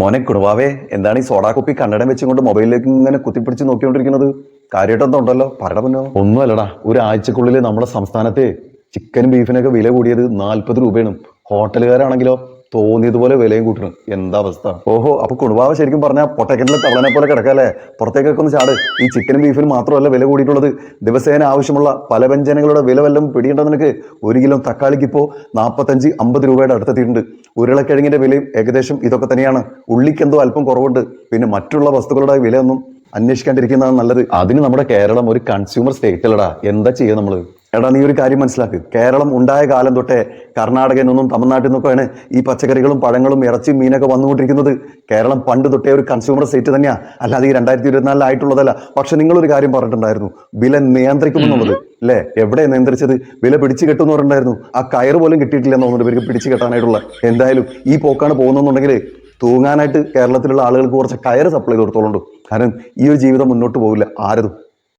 മോനെ കുടുവാവേ എന്താണ് ഈ സോഡാ കുപ്പി കണ്ണടം വെച്ചുകൊണ്ട് മൊബൈലിലേക്ക് ഇങ്ങനെ കുത്തിപ്പിടിച്ച് നോക്കിക്കൊണ്ടിരിക്കുന്നത്? കാര്യമായിട്ടെന്തോ ഉണ്ടല്ലോ? പറയട മുന്നോ ഒന്നുമല്ലടാ ഒരാഴ്ചക്കുള്ളിൽ നമ്മുടെ സംസ്ഥാനത്തെ ചിക്കനും ബീഫിനൊക്കെ വില കൂടിയത് നാൽപ്പത് രൂപയാണ്. ഹോട്ടലുകാരാണെങ്കിലോ തോന്നിയതുപോലെ വിലയും കൂട്ടണം. എന്താ അവസ്ഥ? ഓഹോ അപ്പൊ കുടുംബാവ ശരിക്കും പറഞ്ഞാൽ പൊട്ടക്കിണറ്റിലെ തവളനെ പോലെ കിടക്കല്ലേ പുറത്തേക്കൊക്കെ ഒന്ന് ചാട്. ഈ ചിക്കനും ബീഫിനും മാത്രമല്ല വില കൂടിയിട്ടുള്ളത്. ദിവസേന ആവശ്യമുള്ള പല വ്യഞ്ജനങ്ങളുടെ വില വല്ലതും പിടിയേണ്ട നിനക്ക്? ഒരു കിലോ തക്കാളിക്ക് ഇപ്പോൾ നാൽപ്പത്തഞ്ച് അമ്പത് രൂപയുടെ അടുത്തെത്തിയിട്ടുണ്ട്. ഉരുളക്കിഴങ്ങിന്റെ വിലയും ഏകദേശം ഇതൊക്കെ തന്നെയാണ്. ഉള്ളിക്ക് എന്തോ അല്പം കുറവുണ്ട്. പിന്നെ മറ്റുള്ള വസ്തുക്കളുടെ വിലയൊന്നും അന്വേഷിക്കാണ്ടിരിക്കുന്നതാണ് നല്ലത്. അതിന് നമ്മുടെ കേരളം ഒരു കൺസ്യൂമർ സ്റ്റേറ്റ് അല്ലടാ. എന്താ ചെയ്യുക നമ്മൾ? എടാ നീ ഒരു കാര്യം മനസ്സിലാക്ക്. കേരളം ഉണ്ടായ കാലം തൊട്ടേ കർണാടകയിൽ നിന്നും തമിഴ്നാട്ടിൽ നിന്നൊക്കെയാണ് ഈ പച്ചക്കറികളും പഴങ്ങളും ഇറച്ചി മീനൊക്കെ വന്നുകൊണ്ടിരിക്കുന്നത്. കേരളം പണ്ട് തൊട്ടേ ഒരു കൺസ്യൂമർ സ്റ്റേറ്റ് തന്നെയാണ് അല്ലാതെ ഈ രണ്ടായിരത്തി ഇരുപത്തിനാലിലായിട്ടുള്ളതല്ല പക്ഷെ നിങ്ങളൊരു കാര്യം പറഞ്ഞിട്ടുണ്ടായിരുന്നു. വില നിയന്ത്രിക്കുമെന്നുള്ളത്. അല്ലേ എവിടെ നിയന്ത്രിച്ചത്? വില പിടിച്ചു കെട്ടുമെന്ന് പറഞ്ഞിട്ടുണ്ടായിരുന്നു. ആ കയർ പോലും കിട്ടിയിട്ടില്ലെന്ന് തോന്നുന്നു ഇവർക്ക് പിടിച്ചു കെട്ടാനായിട്ടുള്ള. എന്തായാലും ഈ പോക്കാണ് പോകുന്നെന്നുണ്ടെങ്കിൽ തൂങ്ങാനായിട്ട് കേരളത്തിലുള്ള ആളുകൾക്ക് കുറച്ച് കയർ സപ്ലൈ ചെയ്ത് കാരണം ഈ ഒരു ജീവിതം മുന്നോട്ട് പോകില്ല ആരതും.